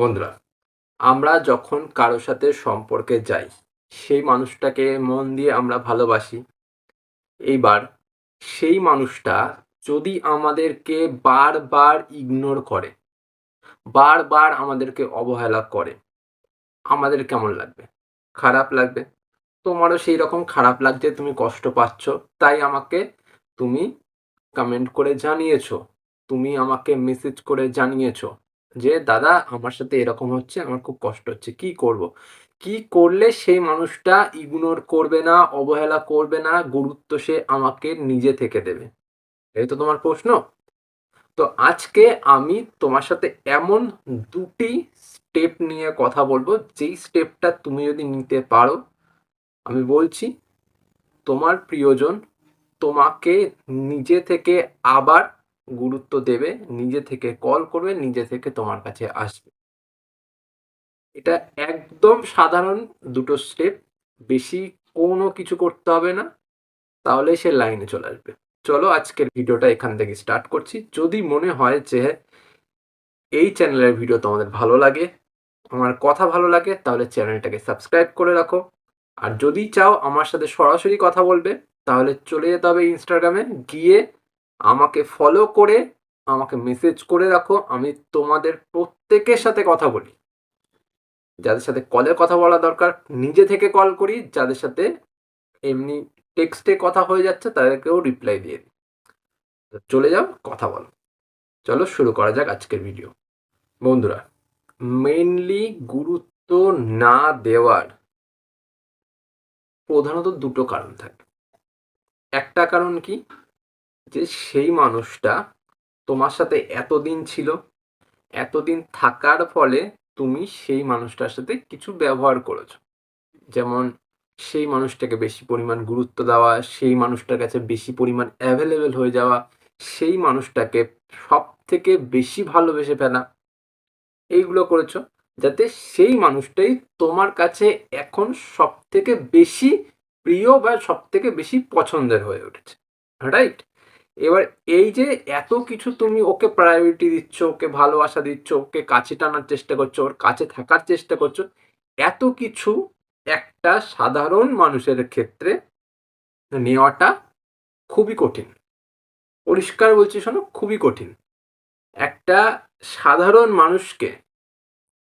বন্ধুরা, আমরা যখন কারও সাথে সম্পর্কে যাই, সেই মানুষটাকে মন দিয়ে আমরা ভালোবাসি। এইবার সেই মানুষটা যদি আমাদেরকে বারবার ইগনোর করে, বারবার আমাদেরকে অবহেলা করে, আমাদের কেমন লাগবে? খারাপ লাগবে? তোমারও সেই রকম খারাপ লাগছে, তুমি কষ্ট পাচ্ছ, তাই আমাকে তুমি কমেন্ট করে জানিয়েছো, তুমি আমাকে মেসেজ করে জানিয়েছো। যে, দাদা, আমার সাথে এরকম হচ্ছে, আমার খুব কষ্ট হচ্ছে, কি করব? কি করলে সেই মানুষটা ইগনোর করবে না, অবহেলা করবে না, গুরুত্ব সে আমাকে নিজে থেকে দেবে? এই তো তোমার প্রশ্ন। তো আজকে আমি তোমার সাথে এমন দুটি স্টেপ নিয়ে কথা বলব, যেই স্টেপটা তুমি যদি নিতে পারো, আমি বলছি, তোমার প্রিয়জন তোমাকে নিজে থেকে আবার গুরুত্ব দেবে, নিজে থেকে কল করবে, নিজে থেকে তোমার কাছে আসবে। এটা একদম সাধারণ দুটো স্টেপ বেশি কোনো কিছু করতে হবে না তাহলে সে লাইনে চলে আসবে। চলো আজকের ভিডিওটা এখান থেকে স্টার্ট করছি। যদি মনে হয় যে এই চ্যানেলের ভিডিও তোমাদের ভালো লাগে, আমার কথা ভালো লাগে, তাহলে চ্যানেলটাকে সাবস্ক্রাইব করে রাখো। আর যদি চাও আমার সাথে সরাসরি কথা বলবে, তাহলে চলে যেতে হবে ইনস্টাগ্রামে গিয়ে আমাকে ফলো করে, আমাকে মেসেজ করে রাখো, আমি তোমাদের প্রত্যেকের সাথে কথা বলি। যাদের সাথে কলে কথা বলা দরকার, নিজে থেকে কল করি, যাদের সাথে এমনি টেক্সটে কথা হয়ে যাচ্ছে, তাদেরকেও রিপ্লাই দিয়ে দিই। চলে যাও, কথা বলো। চলো শুরু করা যাক আজকের ভিডিও বন্ধুরা মেনলি গুরুত্ব না দেওয়ার প্রধানত দুটো কারণ থাকে। একটা কারণ কি? যে সেই মানুষটা তোমার সাথে এতদিন ছিল, এতদিন থাকার ফলে তুমি সেই মানুষটার সাথে কিছু ব্যবহার করেছ। যেমন সেই মানুষটাকে বেশি পরিমাণ গুরুত্ব দেওয়া, সেই মানুষটার কাছে বেশি পরিমাণ অ্যাভেলেবেল হয়ে যাওয়া, সেই মানুষটাকে সব থেকে বেশি ভালোবেসে ফেলা, এইগুলো করেছ যাতে সেই মানুষটাই তোমার কাছে এখন সব থেকে বেশি প্রিয় বা সব থেকে বেশি পছন্দের হয়ে উঠেছে। রাইট এবার এই যে এত কিছু তুমি ওকে প্রায়োরিটি দিচ্ছ, ওকে ভালোবাসা দিচ্ছ, ওকে কাছে টানার চেষ্টা করছ, ওর কাছে থাকার চেষ্টা করছ, এত কিছু একটা সাধারণ মানুষের ক্ষেত্রে নেওয়াটা খুবই কঠিন। পরিষ্কার বলছি শোনো, খুবই কঠিন। একটা সাধারণ মানুষকে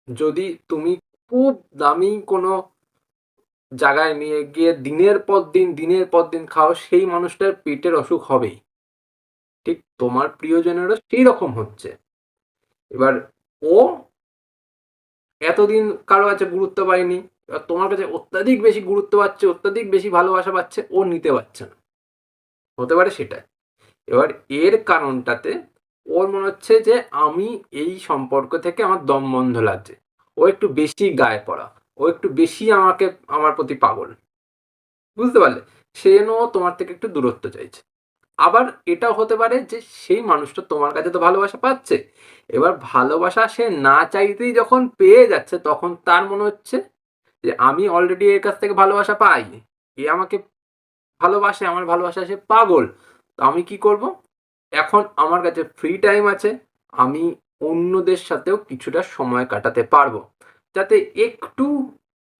যদি তুমি খুব দামি কোনো জায়গায় নিয়ে গিয়ে দিনের পর দিন, দিনের পর দিন খাও, সেই মানুষটার পেটের অসুখ হবেই। ঠিক তোমার প্রিয়জনেরও সেই রকম হচ্ছে। এবার ও এতদিন কারও কাছে গুরুত্ব পায়নি, এবার তোমার কাছে অত্যাধিক বেশি গুরুত্ব পাচ্ছে, অত্যাধিক বেশি ভালোবাসা পাচ্ছে, ও নিতে পারছে না। হতে পারে সেটাই। এবার এর কারণটাতে ওর মনে হচ্ছে যে আমি এই সম্পর্ক থেকে আমার দম বন্ধ লাগছে। ও একটু বেশি গায়ে পড়া, ও একটু বেশি আমাকে, আমার প্রতি পাগল। বুঝতে পারলে? সে যেন তোমার থেকে একটু দূরত্ব চাইছে। আবার এটাও হতে পারে যে সেই মানুষটা তোমার কাছে তো ভালোবাসা পাচ্ছে। এবার ভালোবাসা সে না চাইতেই যখন পেয়ে যাচ্ছে, তখন তার মনে হচ্ছে যে আমি অলরেডি এর কাছ থেকে ভালোবাসা পাই। এ আমাকে ভালোবাসে, আমার ভালোবাসা সে পাগল। তো আমি কি করব? এখন আমার কাছে ফ্রি টাইম আছে, আমি অন্যদের সাথেও কিছুটা সময় কাটাতে পারব। যাতে একটু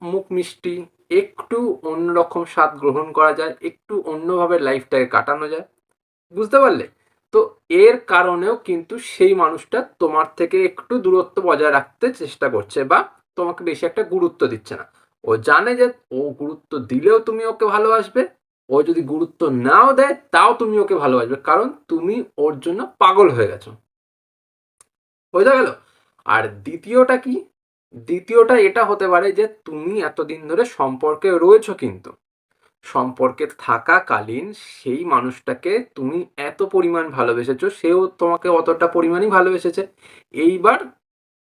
মুখ মিষ্টি, একটু অন্যরকম স্বাদ গ্রহণ করা যায়, একটু অন্যভাবে লাইফটাকে কাটানো যায়। বুঝতে পারলে? তো এর কারণেও কিন্তু সেই মানুষটা তোমার থেকে একটু দূরত্ব বজায় রাখতে চেষ্টা করছে বা তোমাকে বেশি একটা গুরুত্ব দিচ্ছে না। ও জানে যে ও গুরুত্ব দিলেও তুমি ওকে ভালোবাসবে, ও যদি গুরুত্ব নাও দেয় তাও তুমি ওকে ভালোবাসবে, কারণ তুমি ওর জন্য পাগল হয়ে গেছো। বোঝা গেল? আর দ্বিতীয়টা কি? দ্বিতীয়টা এটা হতে পারে যে তুমি এতদিন ধরে সম্পর্কে রয়েছো কিন্তু। সম্পর্কে থাকাকালীন সেই মানুষটাকে তুমি এত পরিমাণ ভালোবেসেছো, সেও তোমাকে অতটা পরিমাণই ভালোবেসেছে। এইবার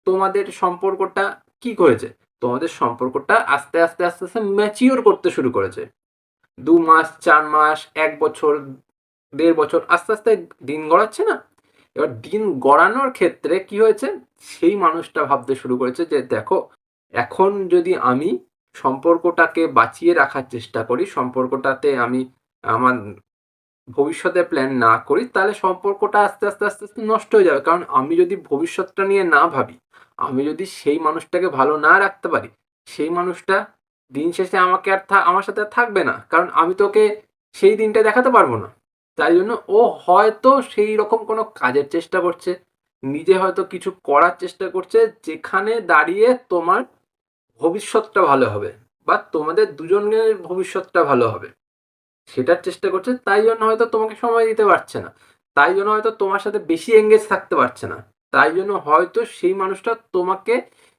তোমাদের সম্পর্কটা কি করেছে? তোমাদের সম্পর্কটা আস্তে আস্তে আস্তে আস্তে ম্যাচিওর করতে শুরু করেছে। দু মাস, চার মাস, এক বছর, দেড় বছর আস্তে আস্তে দিন গড়াচ্ছে না? এবার দিন গড়ানোর ক্ষেত্রে কি হয়েছে? সেই মানুষটা ভাবতে শুরু করেছে যে, দেখো, এখন যদি আমি সম্পর্কটাকে বাঁচিয়ে রাখার চেষ্টা করি, সম্পর্কটাতে আমি আমার ভবিষ্যতে প্ল্যান না করি, তাহলে সম্পর্কটা আস্তে আস্তে আস্তে আস্তে নষ্ট হয়ে যাবে। কারণ আমি যদি ভবিষ্যৎটা নিয়ে না ভাবি, আমি যদি সেই মানুষটাকে ভালো না রাখতে পারি, সেই মানুষটা দিন শেষে আমাকে আর আমার সাথে থাকবে না। কারণ আমি তোকে সেই দিনটা দেখাতে পারব না। তাই জন্য ও হয়তো সেই রকম কোনো কাজের চেষ্টা করছে, নিজে হয়তো কিছু করার চেষ্টা করছে, যেখানে দাঁড়িয়ে তোমার ভবিষ্যৎটা ভালো হবে, বা তোমাদের দুজনের ভবিষ্যৎটা ভালো হবে। সেটার চেষ্টা করছে, তাই জন্য হয়তো তোমাকে সময় দিতে পারছে না। তাই জন্য হয়তো তোমার সাথে বেশি এঙ্গেজ থাকতে পারছে না। তাই জন্য হয়তো সেই মানুষটা তোমাকে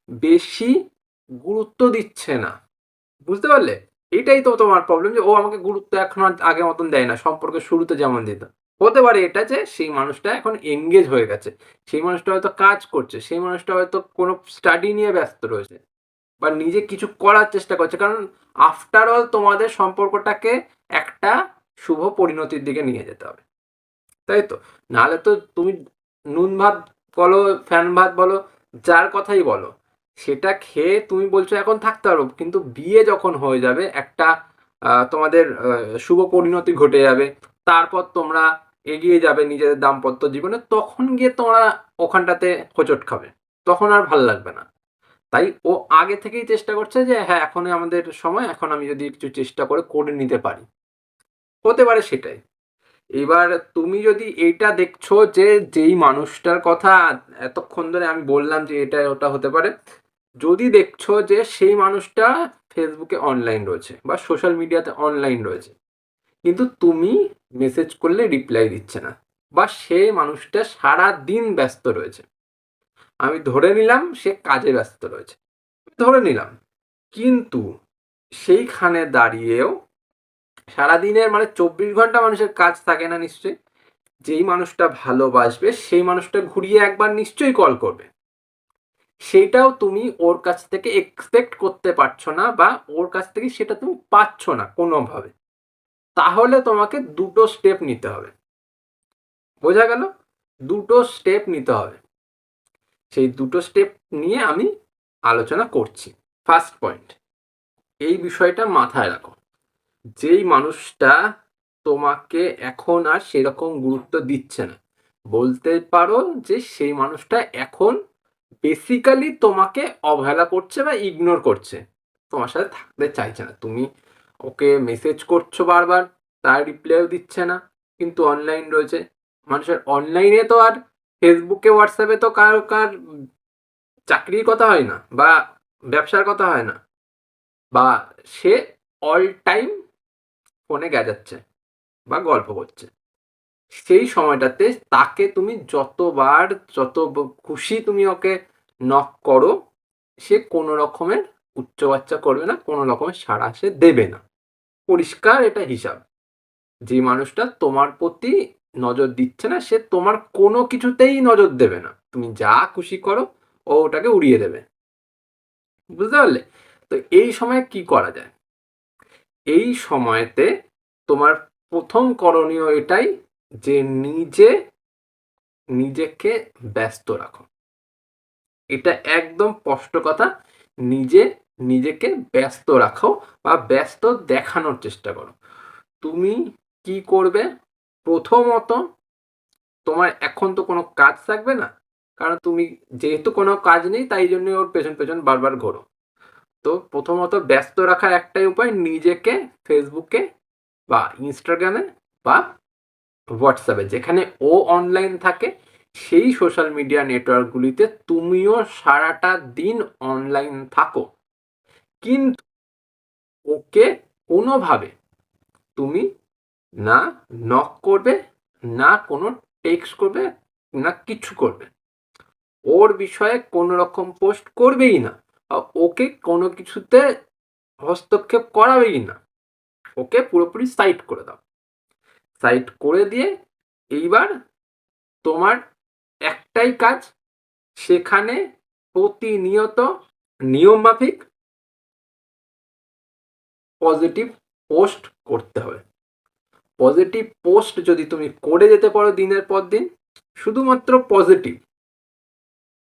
বেশি গুরুত্ব দিচ্ছে না। বুঝতে পারলে? এটাই তো তোমার প্রবলেম যে ও আমাকে গুরুত্ব এখন আগের মতন দেয় না সম্পর্কে শুরুতে যেমন দিত। হতে পারে এটা যে সেই মানুষটা এখন এঙ্গেজ হয়ে গেছে। সেই মানুষটা হয়তো কাজ করছে, সেই মানুষটা হয়তো কোনো স্টাডি নিয়ে ব্যস্ত রয়েছে। বা নিজে কিছু করার চেষ্টা করছে। কারণ আফটার অল তোমাদের সম্পর্কটাকে একটা শুভ পরিণতির দিকে নিয়ে যেতে হবে। তাই তো? নাহলে তো তুমি নুন ভাত বলো, ফ্যান ভাত বলো, যার কথাই বলো, সেটা খেয়ে তুমি বলছো এখন থাকতে পারো। কিন্তু বিয়ে যখন হয়ে যাবে, একটা তোমাদের শুভ পরিণতি ঘটে যাবে। তারপর তোমরা এগিয়ে যাবে নিজেদের দাম্পত্য জীবনে, তখন গিয়ে তোমরা ওখানটাতে হোঁচট খাবে। তখন আর ভালো লাগবে না। তাই ও আগে থেকেই চেষ্টা করছে যে হ্যাঁ এখনই আমাদের সময়, এখন আমি যদি কিছু চেষ্টা করে করে নিতে পারি। হতে পারে সেটাই। এবার তুমি যদি এইটা দেখছ যে, যেই মানুষটার কথা এতক্ষণ ধরে আমি বললাম যে, এটা, ওটা হতে পারে, যদি দেখছ যে, সেই মানুষটা ফেসবুকে অনলাইন রয়েছে বা সোশ্যাল মিডিয়াতে অনলাইন রয়েছে, কিন্তু তুমি মেসেজ করলে রিপ্লাই দিচ্ছে না বা সে মানুষটা সারা দিন ব্যস্ত রয়েছে আমি ধরে নিলাম সে কাজে ব্যস্ত রয়েছে। ধরে নিলাম। কিন্তু সেইখানে দাঁড়িয়েও সারাদিনের মানে চব্বিশ ঘণ্টা মানুষের কাজ থাকে না নিশ্চয়ই? যেই মানুষটা ভালোবাসবে, সেই মানুষটা ঘুরিয়ে একবার নিশ্চয়ই কল করবে। সেটাও তুমি ওর কাছ থেকে এক্সপেক্ট করতে পারছ না বা ওর কাছ থেকে সেটা তুমি পাচ্ছ না কোনোভাবে। তাহলে তোমাকে দুটো স্টেপ নিতে হবে। বোঝা গেল? দুটো স্টেপ নিতে হবে। সেই দুটো স্টেপ নিয়ে আমি আলোচনা করছি। ফার্স্ট পয়েন্ট এই বিষয়টা মাথায় রাখো। যেই মানুষটা তোমাকে এখন আর সেরকম গুরুত্ব দিচ্ছে না, বলতে পারো যে সেই মানুষটা এখন বেসিক্যালি তোমাকে অবহেলা করছে বা ইগনোর করছে। তোমার সাথে থাকতে চাইছে না। তুমি ওকে মেসেজ করছ বারবার, তার রিপ্লাইও দিচ্ছে না, কিন্তু অনলাইন রয়েছে। মানুষের অনলাইনে তো আর ফেসবুকে হোয়াটসঅ্যাপে তো কার কার চাকরির কথা হয় না বা ব্যবসার কথা হয় না বা সে অল টাইম ফোনে গেজাচ্ছে বা গল্প করছে। সেই সময়টাতে তাকে তুমি যতবার, যত খুশি তুমি ওকে নক করো, সে কোনো রকমের উচ্চ বাচ্চা করবে না, কোনো রকমের সাড়া সে দেবে না। পরিষ্কার এটা হিসাব। যে মানুষটা তোমার প্রতি নজর দিচ্ছে না, সে তোমার কোনো কিছুতেই নজর দেবে না। তুমি যা খুশি করো, ও ওটাকে উড়িয়ে দেবে। বুঝতে পারলে? তো এই সময় কি করা যায়? এই সময়তে তোমার প্রথম করণীয় এটাই যে নিজে, নিজেকে ব্যস্ত রাখো। এটা একদম স্পষ্ট কথা। নিজে, নিজেকে ব্যস্ত রাখো বা ব্যস্ত দেখানোর চেষ্টা করো। তুমি কি করবে? প্রথমত তোমার এখন তো কোনো কাজ থাকবে না। কারণ তুমি যেহেতু কোনো কাজ নেই, তাই জন্য ওর পেছন পেছন বারবার ঘোরো। তো প্রথমত ব্যস্ত রাখার একটাই উপায় নিজেকে ফেসবুকে বা ইনস্টাগ্রামে বা হোয়াটসঅ্যাপে যেখানে ও অনলাইন থাকে, সেই সোশ্যাল মিডিয়া নেটওয়ার্কগুলিতে তুমিও সারাটা দিন অনলাইন থাকো। কিন্তু ওকে কোনোভাবে তুমি না নক করবে, না কোনো টেক্সট করবে, না কিছু করবে। ওর বিষয়ে কোনো রকম পোস্ট করবেই না ওকে কোনো কিছুতে হস্তক্ষেপ করাবেই না। ওকে পুরোপুরি সাইড করে দাও। সাইট করে দিয়ে এইবার তোমার একটাই কাজ, সেখানে প্রতিনিয়ত নিয়মমাফিক পজিটিভ পোস্ট করতে হবে। পজিটিভ পোস্ট যদি তুমি করে যেতে পারো দিনের পর দিন, শুধুমাত্র পজিটিভ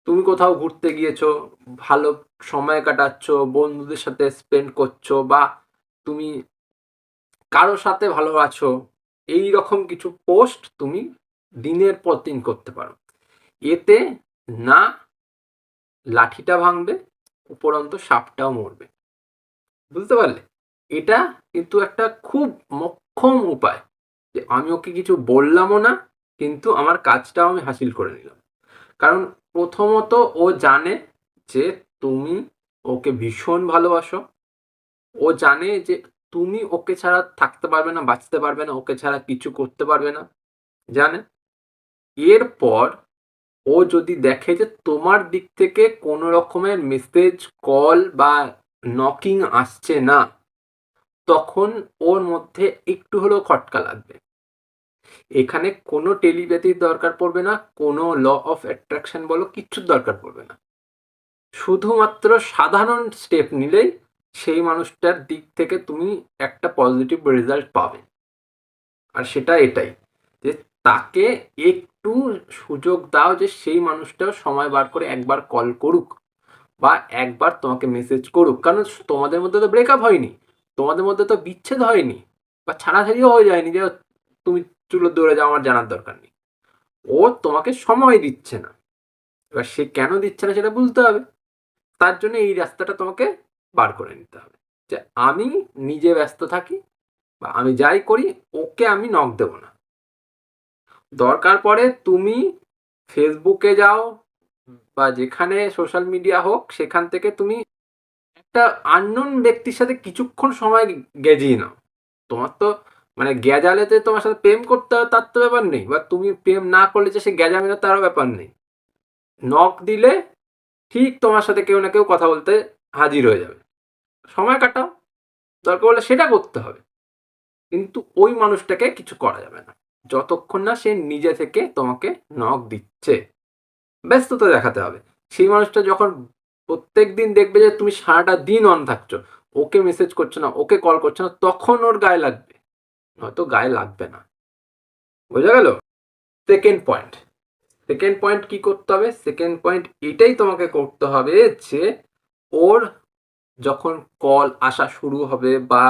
তুমি কোথাও ঘুরতে গিয়েছো, ভালো সময় কাটাচ্ছ, বন্ধুদের সাথে স্পেন্ড করছ বা তুমি কারোর সাথে ভালো আছো, এই রকম কিছু পোস্ট তুমি দিনের পর দিন করতে পারো। এতে না লাঠিটা ভাঙবে উপরন্ত সাপটাও মরবে। বুঝতে পারলে? এটা কিন্তু একটা খুব মক্ষম উপায়। যে আমি ওকে কিছু বললামও না, কিন্তু আমার কাজটাও আমি হাসিল করে নিলাম। কারণ প্রথমত ও জানে যে তুমি ওকে ভীষণ ভালোবাসো। ও জানে যে তুমি ওকে ছাড়া থাকতে পারবে না, বাঁচতে পারবে না, ওকে ছাড়া কিছু করতে পারবে না। জানে? এরপর ও যদি দেখে যে তোমার দিক থেকে কোনো রকমের মেসেজ কল বা নকিং আসছে না তখন ওর মধ্যে একটু হলেও খটকা লাগবে। এখানে কোনো টেলিপ্যাথির দরকার পড়বে না, কোনো ল অফ অ্যাট্রাকশন বলো, কিচ্ছুর দরকার পড়বে না। শুধুমাত্র সাধারণ স্টেপ নিলেই সেই মানুষটার দিক থেকে তুমি একটা পজিটিভ রেজাল্ট পাবে। আর সেটা এটাই যে তাকে একটু সুযোগ দাও যে সেই মানুষটাও সময় বার করে একবার কল করুক বা একবার তোমাকে মেসেজ করুক। কারণ তোমাদের মধ্যে তো ব্রেকআপ হয়নি। তোমাদের মধ্যে তো বিচ্ছেদ হয়নি বা ছাড়াছাড়িও হয়ে যায়নি যে তুমি চুলো দৌড়ে যাও, আমার জানার দরকার নেই। ও তোমাকে সময় দিচ্ছে না। এবার সে কেন দিচ্ছে না সেটা বুঝতে হবে। তার জন্য এই রাস্তাটা তোমাকে বার করে নিতে হবে যে আমি নিজে ব্যস্ত থাকি বা আমি যাই করি, ওকে আমি নখ দেবো না। দরকার পড়ে তুমি ফেসবুকে যাও বা যেখানে সোশ্যাল মিডিয়া হোক, সেখান থেকে তুমি একটা আননোন ব্যক্তির সাথে কিছুক্ষণ সময় গেজিয়ে নাও। তোমার তো মানে গ্যাজালেতে তোমার সাথে প্রেম করতে হবে তার তো ব্যাপার নেই। বা তুমি প্রেম না করলে যে সে গ্যাজাবে তারও ব্যাপার নেই। নক দিলে ঠিক তোমার সাথে কেউ না কেউ কথা বলতে হাজির হয়ে যাবে। সময় কাটাও। দরকার হলে সেটা করতে হবে। কিন্তু ওই মানুষটাকে কিছু করা যাবে না। যতক্ষণ না সে নিজে থেকে তোমাকে নক দিচ্ছে। ব্যস্ততা দেখাতে হবে। সেই মানুষটা যখন প্রত্যেক দিন দেখবে যে তুমি সারাটা দিন অন থাকছো। ওকে মেসেজ করছ না, ওকে কল করছ না, তখন ওর গায়ে লাগবে। হয়তো গায়ে লাগবে না। বোঝা গেল? সেকেন্ড পয়েন্ট সেকেন্ড পয়েন্ট কি করতে হবে? সেকেন্ড পয়েন্ট এটাই তোমাকে করতে হবে যে ওর যখন কল আসা শুরু হবে বা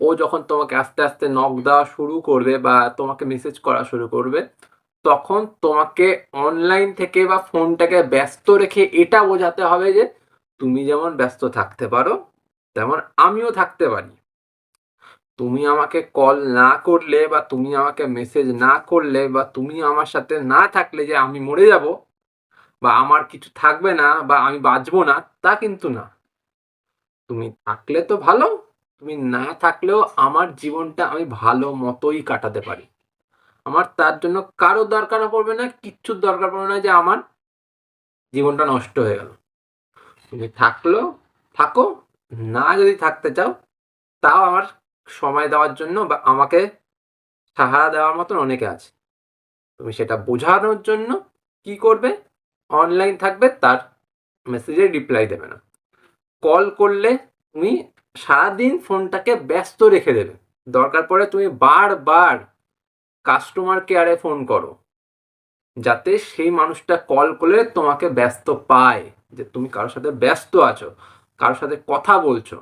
ও যখন তোমাকে আস্তে আস্তে নক দেওয়া শুরু করবে বা তোমাকে মেসেজ করা শুরু করবে তখন তোমাকে অনলাইন থেকে বা ফোনটাকে ব্যস্ত রেখে এটা বোঝাতে হবে যে তুমি যেমন ব্যস্ত থাকতে পারো, তেমন আমিও থাকতে পারি। তুমি আমাকে কল না করলে বা তুমি আমাকে মেসেজ না করলে বা তুমি আমার সাথে না থাকলে যে আমি মরে যাব বা আমার কিছু থাকবে না বা আমি বাঁচবো না, তা কিন্তু না। তুমি থাকলে তো ভালো, তুমি না থাকলেও আমার জীবনটা আমি ভালো মতোই কাটাতে পারি। আমার তার জন্য কারও দরকার পড়বে না, কিচ্ছুর দরকার পড়বে না যে আমার জীবনটা নষ্ট হয়ে গেল। তুমি থাকল থাকো, না যদি থাকতে চাও, তাও আমার সময় দেওয়ার জন্য বা আমাকে সাহারা দেওয়ার মতন অনেকে আছে। তুমি সেটা বোঝানোর জন্য কি করবে? অনলাইন থাকবে, তার মেসেজে রিপ্লাই দেবে না। কল করলে তুমি সারাদিন ফোনটাকে ব্যস্ত রেখে দেবে। দরকার পড়ে তুমি বারবার কাস্টমার কেয়ারে ফোন করো। যাতে সেই মানুষটা কল করলে তোমাকে ব্যস্ত পায়, যে তুমি কারোর সাথে ব্যস্ত আছো, কারোর সাথে কথা বলছো।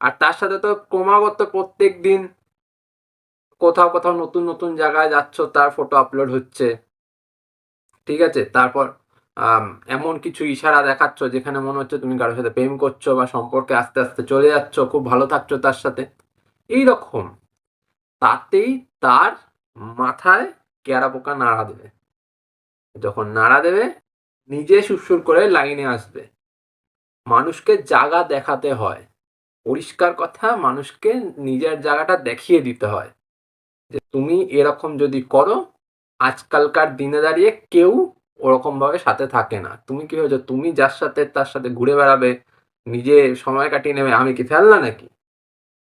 আর তার সাথে তো ক্রমাগত প্রত্যেক দিন কোথাও কোথাও নতুন নতুন জায়গায় যাচ্ছ, তার ফটো আপলোড হচ্ছে। ঠিক আছে? তারপর এমন কিছু ইশারা দেখাচ্ছ, যেখানে মনে হচ্ছে তুমি কারোর সাথে প্রেম করছ বা সম্পর্কে আস্তে আস্তে চলে যাচ্ছ, খুব ভালো থাকছো তার সাথে। এই রকম তাতেই তার মাথায় কেয়ারা পোকা নাড়া দেবে। যখন নাড়া দেবে, নিজে সুরসুর করে লাইনে আসবে। মানুষকে জাগা দেখাতে হয়। পরিষ্কার কথা, মানুষকে নিজের জায়গাটা দেখিয়ে দিতে হয় যে, তুমি এরকম যদি করো, আজকালকার দিনে দাঁড়িয়ে কেউ ওরকমভাবে সাথে থাকে না। তুমি কি হয়েছো? তুমি যার সাথে, তার সাথে ঘুরে বেড়াবে, নিজে সময় কাটিয়ে নেবে? আমি কি ফেলনা নাকি?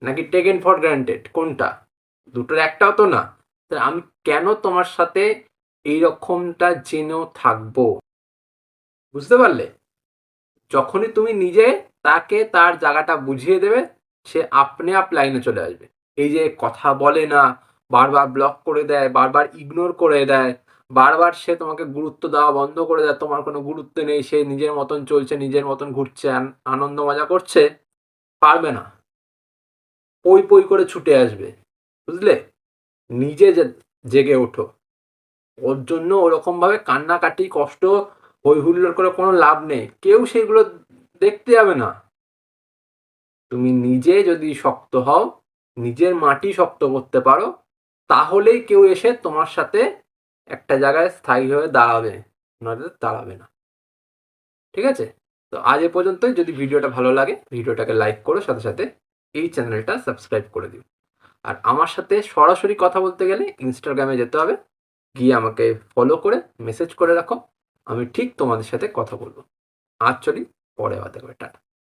নাকি টেকেন ফর গ্রান্টেড কোনটা? দুটোর একটাও তো না। আমি কেন তোমার সাথে এই রকমটা জেনেও থাকব? বুঝতে পারলে? যখনই তুমি নিজে তাকে তার জায়গাটা বুঝিয়ে দেবে, সে আপনি আপ লাইনে চলে আসবে। এই যে কথা বলে না, বারবার ব্লক করে দেয়, বারবার ইগনোর করে দেয়, বারবার সে তোমাকে গুরুত্ব দেওয়া বন্ধ করে দেয়, তোমার কোনো গুরুত্ব নেই, সে নিজের মতন চলছে, নিজের মতন ঘুরছে আনন্দ মজা করছে, পারবে না। পই পই করে ছুটে আসবে। বুঝলে? নিজে জেগে ওঠো। ওর জন্য ওরকমভাবে কান্নাকাটি, কষ্ট হই হুল্লোড় করে কোনো লাভ নেই। কেউ সেগুলো দেখতে যাবে না। তুমি নিজে যদি শক্ত হও, নিজের মাটি শক্ত করতে পারো, তাহলেই কেউ এসে তোমার সাথে একটা জায়গায় স্থায়ী হয়ে দাঁড়াবে, নয়তো দাঁড়াবে না। ঠিক আছে? তো আজ এ পর্যন্তই। যদি ভিডিওটা ভালো লাগে, ভিডিওটাকে লাইক করো সাথে সাথে এই চ্যানেলটা সাবস্ক্রাইব করে দিও। আর আমার সাথে সরাসরি কথা বলতে গেলে ইনস্টাগ্রামে যেতে হবে। গিয়ে আমাকে ফলো করে মেসেজ করে রাখো। আমি ঠিক তোমাদের সাথে কথা বলব। আজ চলি, পরে হতে হবে। টাটা।